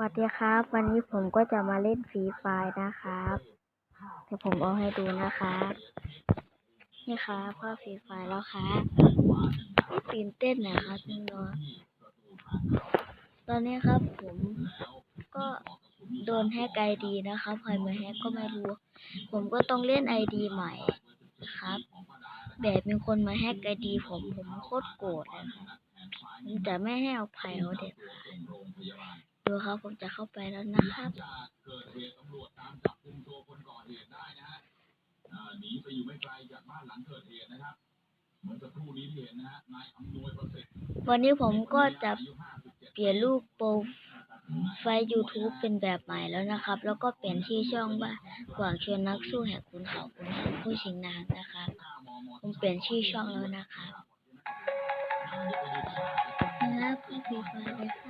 วัสดีครับ วันนี้ผมก็จะมาเล่นฟรีไฟนะครับเดี๋ยวผมเอาให้ดูนะครับนี่ครับภาพฟรีไฟแล้วครับตื่นเต้นนะครับจริงๆตอนนี้ครับผมก็โดนแฮกไอดีนะครับใครมาแฮกก็ไม่รู้ ผมก็ต้องเล่นไอดีใหม่ครับ แบบมีคนมาแฮกไอดีผมผมโคตรโกรธเลยครับผมจะไม่ให้อภัยเขาเด็ดขาด ดูครับผมจะเข้าไปแล้วนะครับวันนี้ผมก็จะเปลี่ยนรูปโปรไฟล์ YouTube เป็นแบบใหม่แล้วนะครับ แล้วก็เปลี่ยนที่อช่องว่ากวางชวนนักสู้แห่งขุนเขาขุนหางผู้ชิงนางนะครับผมเปลี่ยนชื่อช่องแล้วนะครับนะครับก็ฟรีไฟล์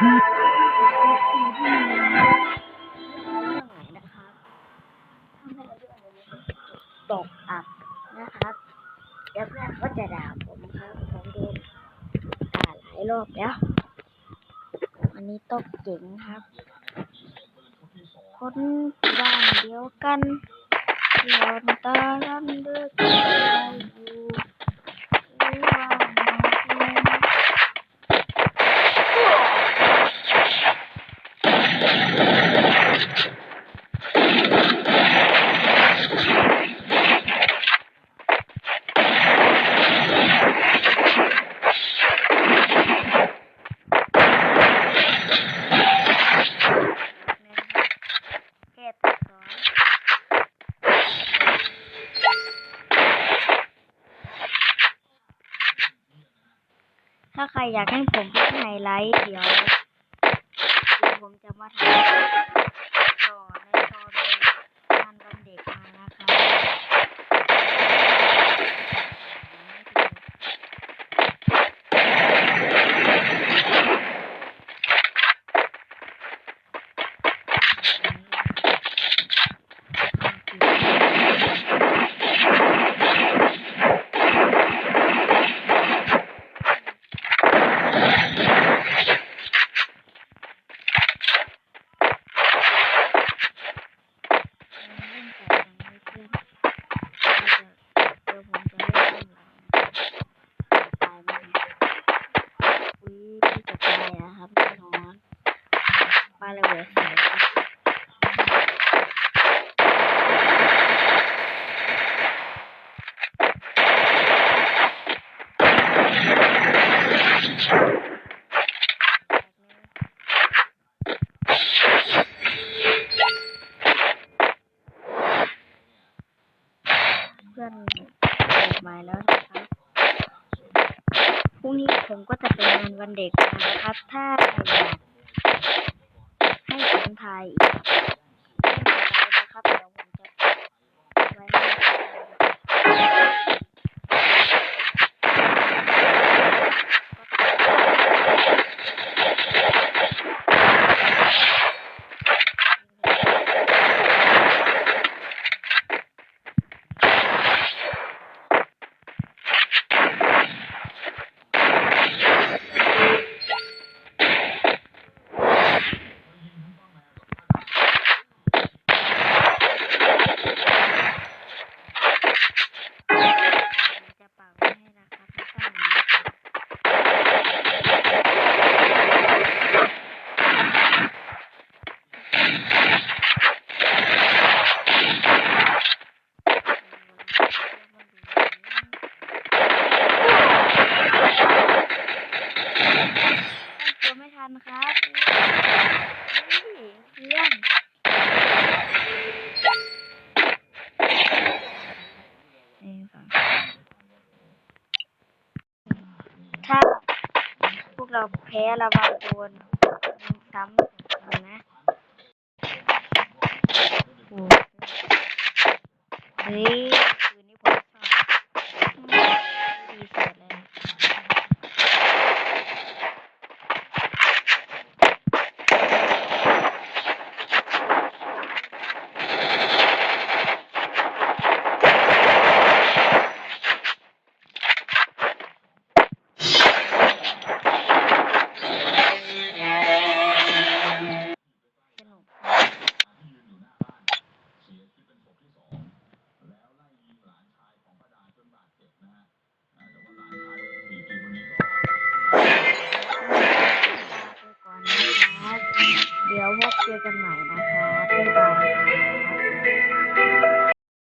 ตกอับนะครับเดี๋ยวเพื่อนก็จะด่าผมครับผมโดนด่าหลายรอบแล้ววันนี้ตกเจ๋งครับ คนบ้านเดียวกันหลอนตาลันเลือกใจอยู่หรือว่ามาเพียงเขตสอง ถ้าใครอยากให้ผมพูดไฮไลท์เดี๋ยวเดี๋ยวผมจะมาทำต่อในตอนงานวันเด็กมานะครับ เล่นแต่ยังไม่เพื่อนเดี๋ยวผมจะเล่นข้างหลังตายไหมอุ้ยพี่จะตายอะครับแน่นอนปา ระเบิดใส่เพื่อนเปิดไม้แล้วนะครับพรุ่งนี้ผมก็จะไปงานวันเด็กนะครับ ถ้าอยาก ใตั้งตัวไม่ทันครับเพื่อนนึ่สอถ้าพวกเราแพ้ระบาดโดนซ้ำนะโอ้เฮ้ย ก่อนนะครับ เดี๋ยวพบเจอกันใหม่นะครับ